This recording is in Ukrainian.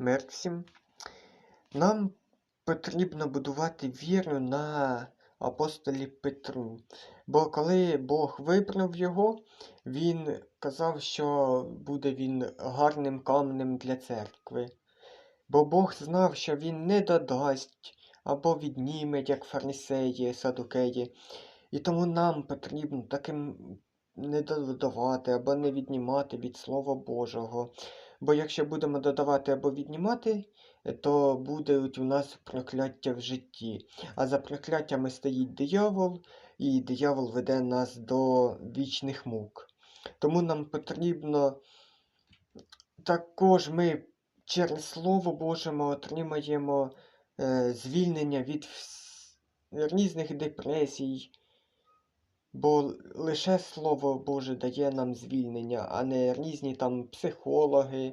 Мир. Нам потрібно будувати віру на апостолі Петру. Бо коли Бог вибрав його, він казав, що буде він гарним каменем для церкви. Бо Бог знав, що він не додасть або відніме, як фарисеї, садукеї. І тому нам потрібно таким не додавати або не віднімати від Слова Божого. Бо якщо будемо додавати або віднімати, то буде у нас прокляття в житті. А за прокляттями стоїть диявол, і диявол веде нас до вічних мук. Тому нам потрібно також ми через Слово Боже ми отримаємо е, звільнення від вс- різних депресій. Бо лише Слово Боже дає нам звільнення, а не різні там психологи,